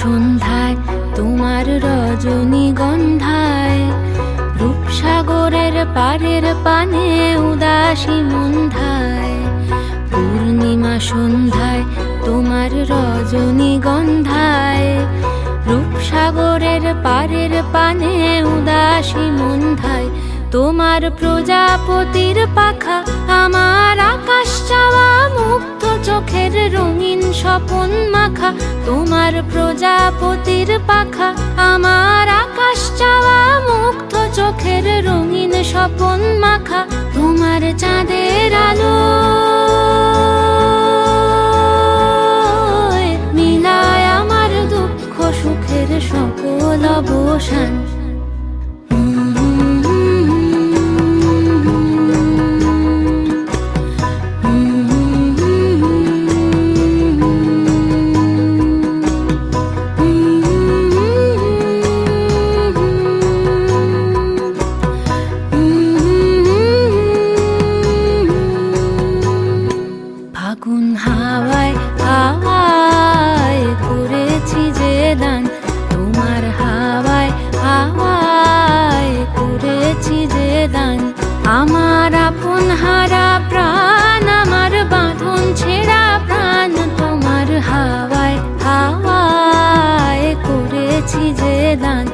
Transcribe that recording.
সন্ধ্যায়, তোমার রজনীগন্ধায় রূপসাগরের পারের পানে উদাসী মন্ধায়। পূর্ণিমা সন্ধ্যায়, তোমার রজনীগন্ধায় রূপসাগরের পারের পানে উদাসী মন্ধায়। তোমার প্রজাপতির পাখা, আমার আকাশ চাওয়া মুক্ত চোখের রঙিন স্বপন মাখা তোমার প্রজাপতির পাখা, আমার আকাশ চাওয়া মুক্ত চোখের রঙিন স্বপন মাখা, তোমার চাঁদের আলো। মিলায় আমার দুঃখ, সুখের সকল অবসান। তোমার